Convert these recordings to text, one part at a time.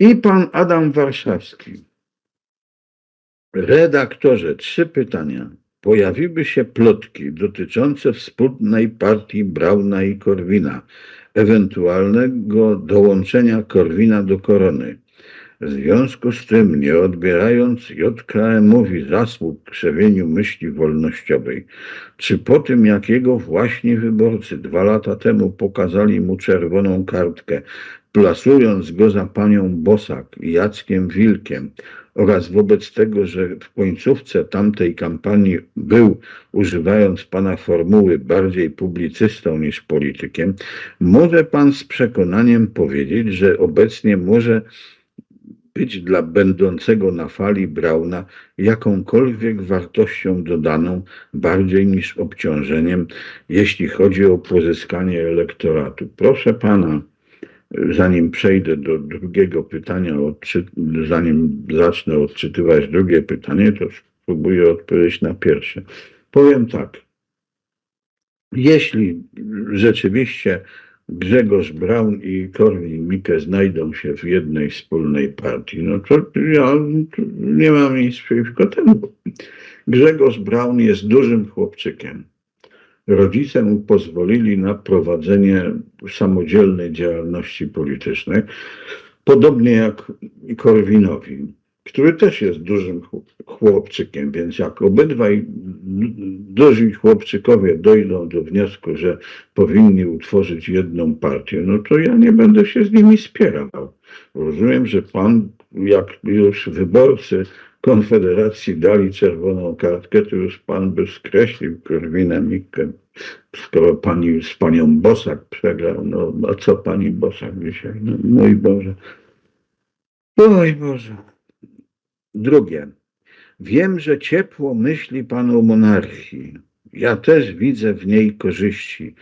I pan Adam Warszawski. Redaktorze, trzy pytania. Pojawiły się plotki dotyczące wspólnej partii Brauna i Korwina, ewentualnego dołączenia Korwina do korony. W związku z tym, nie odbierając JKM-owi zasług krzewieniu myśli wolnościowej, czy po tym, jak jego właśnie wyborcy dwa lata temu pokazali mu czerwoną kartkę, plasując go za panią Bosak i Jackiem Wilkiem, oraz wobec tego, że w końcówce tamtej kampanii był, używając pana formuły, bardziej publicystą niż politykiem, może pan z przekonaniem powiedzieć, że obecnie może być dla będącego na fali Brauna jakąkolwiek wartością dodaną bardziej niż obciążeniem, jeśli chodzi o pozyskanie elektoratu. Proszę pana, zanim przejdę do drugiego pytania, zanim zacznę odczytywać drugie pytanie, to spróbuję odpowiedzieć na pierwsze. Powiem tak. Jeśli rzeczywiście Grzegorz Braun i Korwin Mikke znajdą się w jednej wspólnej partii, no to ja nie mam nic przeciwko temu. Grzegorz Braun jest dużym chłopczykiem. Rodzice mu pozwolili na prowadzenie samodzielnej działalności politycznej, podobnie jak Korwinowi, który też jest dużym chłop- chłopczykiem, więc jak obydwaj duzi chłopczykowie dojdą do wniosku, że powinni utworzyć jedną partię, no to ja nie będę się z nimi spierał. Rozumiem, że pan, jak już wyborcy Konfederacji dali czerwoną kartkę, to już pan by skreślił Korwina Mikke. Skoro pani z panią Bosak przegrał, no a co pani Bosak dzisiaj? No, mój Boże. Oj Boże. Drugie. Wiem, że ciepło myśli pan o monarchii. Ja też widzę w niej korzyści.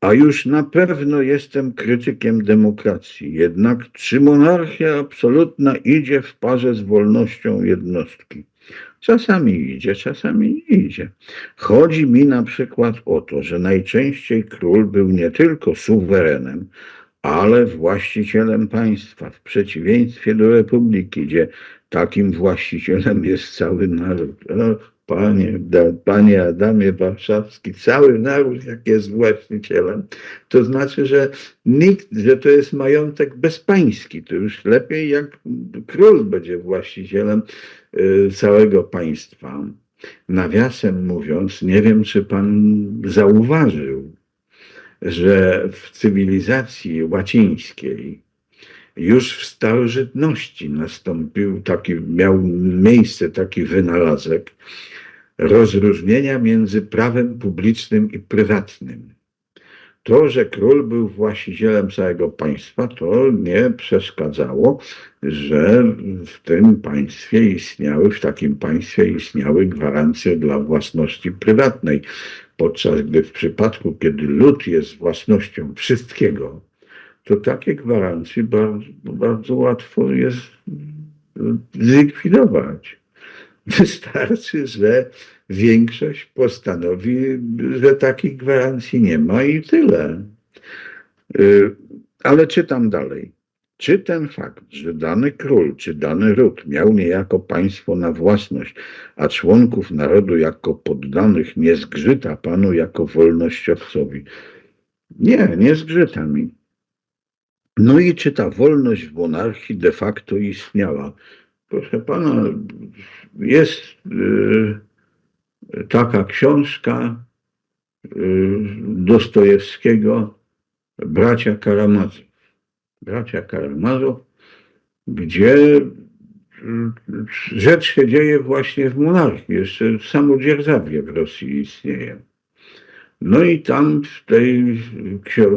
A już na pewno jestem krytykiem demokracji. Jednak czy monarchia absolutna idzie w parze z wolnością jednostki? Czasami idzie, czasami nie idzie. Chodzi mi na przykład o to, że najczęściej król był nie tylko suwerenem, ale właścicielem państwa, w przeciwieństwie do republiki, gdzie takim właścicielem jest cały naród. O, panie, panie Adamie Warszawski, cały naród jak jest właścicielem, to znaczy, że nikt, że to jest majątek bezpański. To już lepiej jak król będzie właścicielem y, całego państwa. Nawiasem mówiąc, nie wiem, czy pan zauważył, że w cywilizacji łacińskiej już w starożytności nastąpił taki, miał miejsce taki wynalazek rozróżnienia między prawem publicznym i prywatnym. To, że król był właścicielem całego państwa, to nie przeszkadzało, że w tym państwie istniały, w takim państwie istniały gwarancje dla własności prywatnej. Podczas gdy w przypadku, kiedy lud jest własnością wszystkiego, to takie gwarancje bardzo, bardzo łatwo jest zlikwidować. Wystarczy, że większość postanowi, że takich gwarancji nie ma i tyle. Y, Ale czytam dalej. Czy ten fakt, że dany król czy dany ród miał niejako państwo na własność, a członków narodu jako poddanych nie zgrzyta panu jako wolnościowcowi? Nie, nie zgrzyta mi. No i czy ta wolność w monarchii de facto istniała? Proszę pana, jest y, taka książka y, Dostojewskiego Bracia Karamazów. Bracia Karamazów, gdzie y, rzecz się dzieje właśnie w monarchii. Jeszcze samo dzierżawie w Rosji istnieje. No i tam w tej,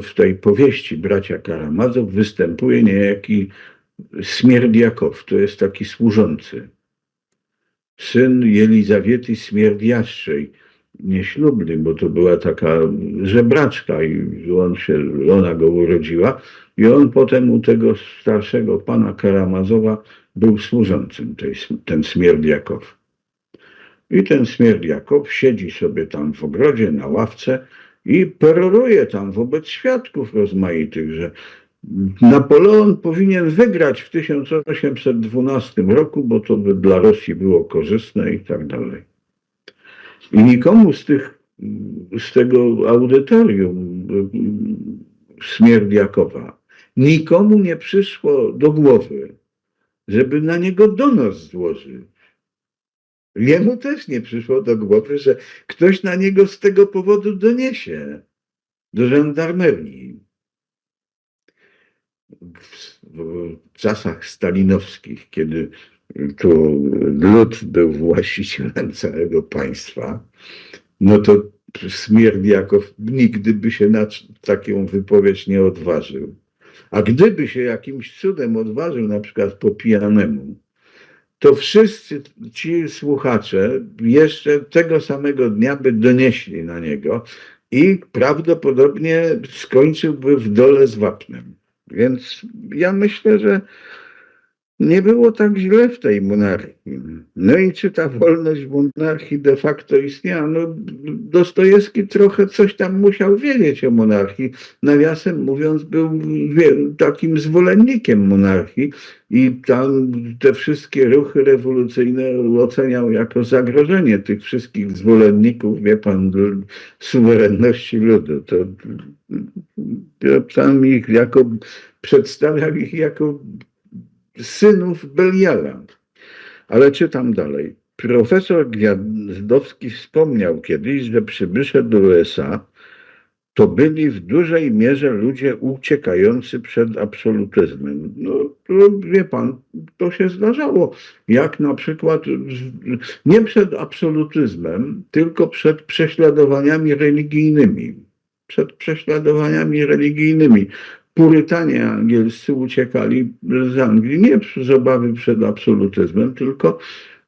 w tej powieści bracia Karamazow występuje niejaki Smierdiakow, to jest taki służący. Syn Jelizawiety Smierdiaszczej, nieślubny, bo to była taka żebraczka i on się, ona go urodziła i on potem u tego starszego pana Karamazowa był służącym, tej, ten Smierdiakow. I ten Smierdiakow siedzi sobie tam w ogrodzie na ławce i peroruje tam wobec świadków rozmaitych, że Napoleon powinien wygrać w 1812 roku, bo to by dla Rosji było korzystne i tak dalej. Nikomu z tych, z tego audytorium Smierdiakowa, nikomu nie przyszło do głowy, żeby na niego donos złożyć. Jemu też nie przyszło do głowy, że ktoś na niego z tego powodu doniesie do żandarmerii. W, w czasach stalinowskich, kiedy tu lud był właścicielem całego państwa, no to Smierdiakow nigdy by się na taką wypowiedź nie odważył. A gdyby się jakimś cudem odważył, na przykład po pijanemu, to wszyscy ci słuchacze jeszcze tego samego dnia by donieśli na niego i prawdopodobnie skończyłby w dole z wapnem. Więc ja myślę, że nie było tak źle w tej monarchii. No i czy ta wolność w monarchii de facto istniała? No, Dostojewski trochę coś tam musiał wiedzieć o monarchii. Nawiasem mówiąc, był takim zwolennikiem monarchii i tam te wszystkie ruchy rewolucyjne oceniał jako zagrożenie tych wszystkich zwolenników, wie pan, suwerenności ludu. To, to tam ich jako, przedstawiał ich jako synów Beliala. Ale czytam dalej. Profesor Gwiazdowski wspomniał kiedyś, że przybysze do USA to byli w dużej mierze ludzie uciekający przed absolutyzmem. No, wie pan, to się zdarzało. Jak na przykład nie przed absolutyzmem, tylko przed prześladowaniami religijnymi. Przed prześladowaniami religijnymi. Purytanie angielscy uciekali z Anglii nie z obawy przed absolutyzmem, tylko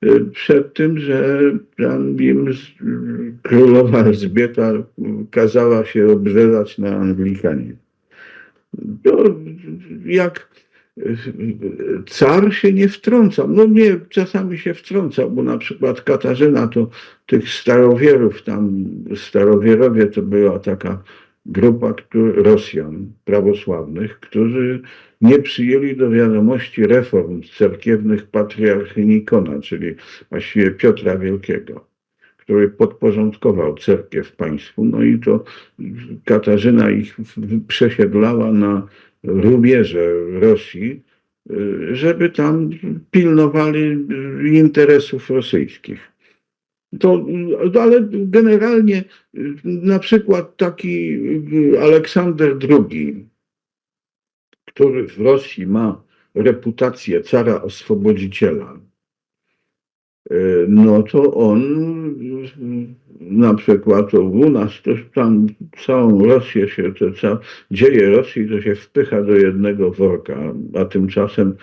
y, przed tym, że im z- królowa Elżbieta kazała się obrzezać na Anglikanie. Jak y, car się nie wtrącał. No nie, czasami się wtrącał, bo na przykład Katarzyna to tych starowierów tam, starowierowie to była taka grupa Rosjan prawosławnych, którzy nie przyjęli do wiadomości reform cerkiewnych patriarchy Nikona, czyli właściwie Piotra Wielkiego, który podporządkował cerkiew państwu. No i to Katarzyna ich przesiedlała na rubieże Rosji, y, żeby tam pilnowali interesów rosyjskich. To, y, ale generalnie na przykład taki y, Aleksander II, który w Rosji ma reputację cara oswobodziciela, y, no to on y, na przykład to u nas to tam całą Rosję się, te ca, dzieje Rosji to się wpycha do jednego worka, a tymczasem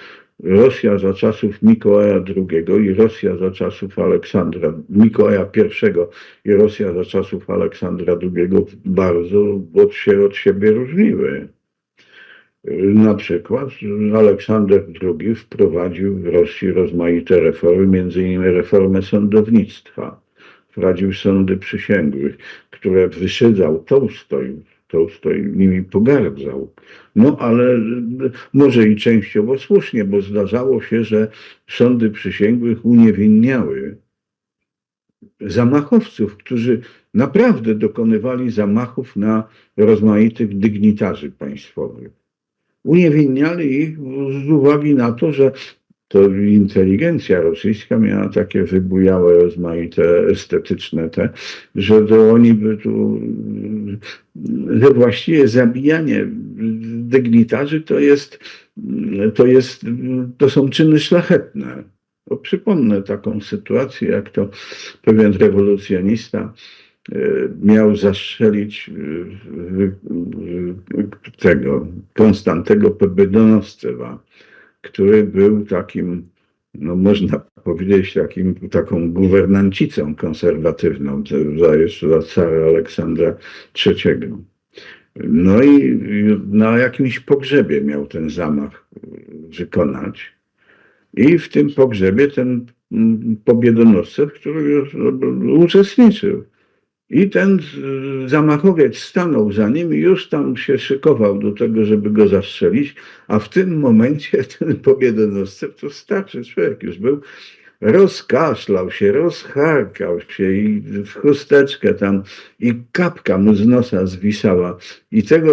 Rosja za czasów Mikołaja II i Rosja za czasów Aleksandra, Mikołaja I i Rosja za czasów Aleksandra II bardzo od się od siebie różniły. Na przykład Aleksander II wprowadził w Rosji rozmaite reformy, innymi reformę sądownictwa. Wprowadził sądy przysięgłych, które wyszydzał Tołstoj. Tołstoj nimi pogardzał. No ale może i częściowo słusznie, bo zdarzało się, że sądy przysięgłych uniewinniały zamachowców, którzy naprawdę dokonywali zamachów na rozmaitych dygnitarzy państwowych. Uniewinniali ich z uwagi na to, że to inteligencja rosyjska miała takie wybujałe, rozmaite, estetyczne te, że to oni by tu, że właściwie zabijanie dygnitarzy to jest, to jest, to są czyny szlachetne. Bo przypomnę taką sytuację, jak to pewien rewolucjonista e, miał zastrzelić e, tego Konstantego Pobedonoscewa, który był takim, no można powiedzieć, takim, taką guwernancicą konserwatywną, za jeszcze za cara Aleksandra III. No i na jakimś pogrzebie miał ten zamach wykonać. I w tym pogrzebie ten mm, pobiedonoscew, który no, uczestniczył, I ten z- zamachowiec stanął za nim i już tam się szykował do tego, żeby go zastrzelić, a w tym momencie ten pobiedonoscy, to starszy człowiek już był, rozkaszlał się, rozcharkał się i w chusteczkę tam i kapka mu z nosa zwisała. I tego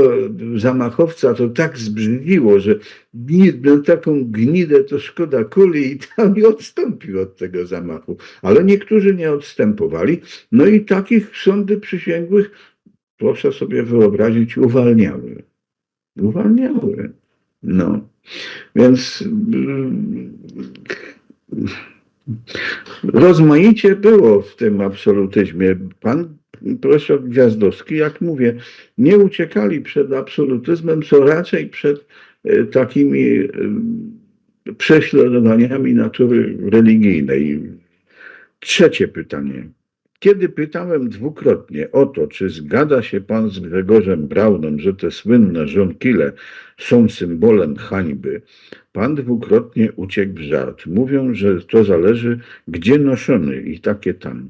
zamachowca to tak zbrzydziło, że no, taką gnidę to szkoda kuli i tam i odstąpił od tego zamachu. Ale niektórzy nie odstępowali. No i takich sądy przysięgłych, proszę sobie wyobrazić, uwalniały. Uwalniały. No. Więc mm, rozmaicie było w tym absolutyzmie. Pan profesor Gwiazdowski, jak mówię, nie uciekali przed absolutyzmem, co raczej przed e, takimi e, prześladowaniami natury religijnej. Trzecie pytanie. Kiedy pytałem dwukrotnie o to, czy zgadza się pan z Gregorzem Braunem, że te słynne żonkile są symbolem hańby, pan dwukrotnie uciekł w żart. Mówią, że to zależy, gdzie noszony i takie tam.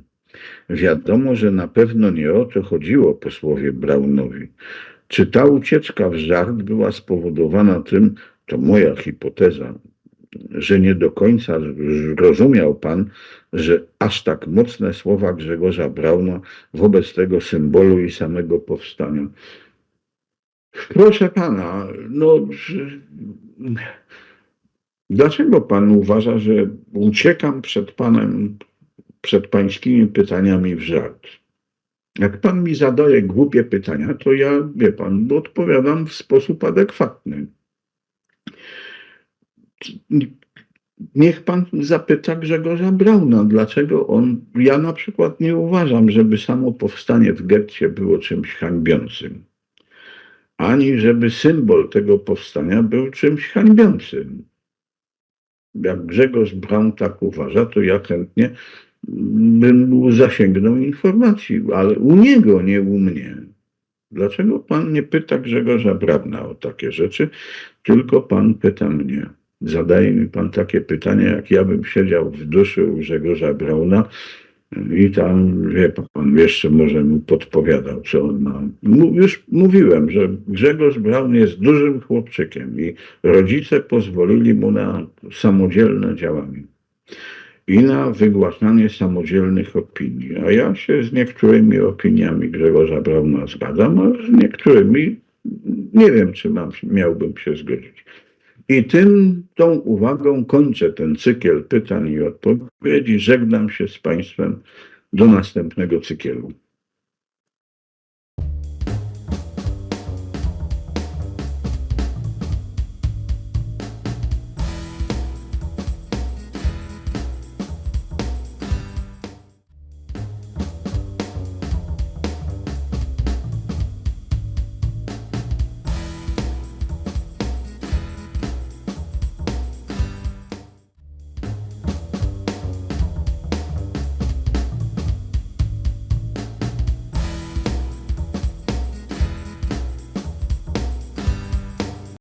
Wiadomo, że na pewno nie o to chodziło posłowie Braunowi. Czy ta ucieczka w żart była spowodowana tym, to moja hipoteza, że nie do końca rozumiał pan, że aż tak mocne słowa Grzegorza Brauna wobec tego symbolu i samego powstania. Proszę pana, no. Dlaczego pan uważa, że uciekam przed panem, przed pańskimi pytaniami w żart? Jak pan mi zadaje głupie pytania, to ja, wie pan, odpowiadam w sposób adekwatny. Niech pan zapyta Grzegorza Brauna, dlaczego on. Ja na przykład nie uważam, żeby samo powstanie w getcie było czymś hańbiącym. Ani żeby symbol tego powstania był czymś hańbiącym. Jak Grzegorz Braun tak uważa, to ja chętnie bym zasięgnął informacji, ale u niego, nie u mnie. Dlaczego pan nie pyta Grzegorza Brauna o takie rzeczy, tylko pan pyta mnie? Zadaje mi pan takie pytania, jak ja bym siedział w duszy u Grzegorza Brauna i tam, wie pan, jeszcze może mu podpowiadał, co on ma. Już mówiłem, że Grzegorz Braun jest dużym chłopczykiem i rodzice pozwolili mu na samodzielne działanie i na wygłaszanie samodzielnych opinii. A ja się z niektórymi opiniami Grzegorza Brauna zgadzam, a z niektórymi nie wiem, czy mam, miałbym się zgodzić. I tym, tą uwagą kończę ten cykl pytań i odpowiedzi. Żegnam się z Państwem do następnego cyklu.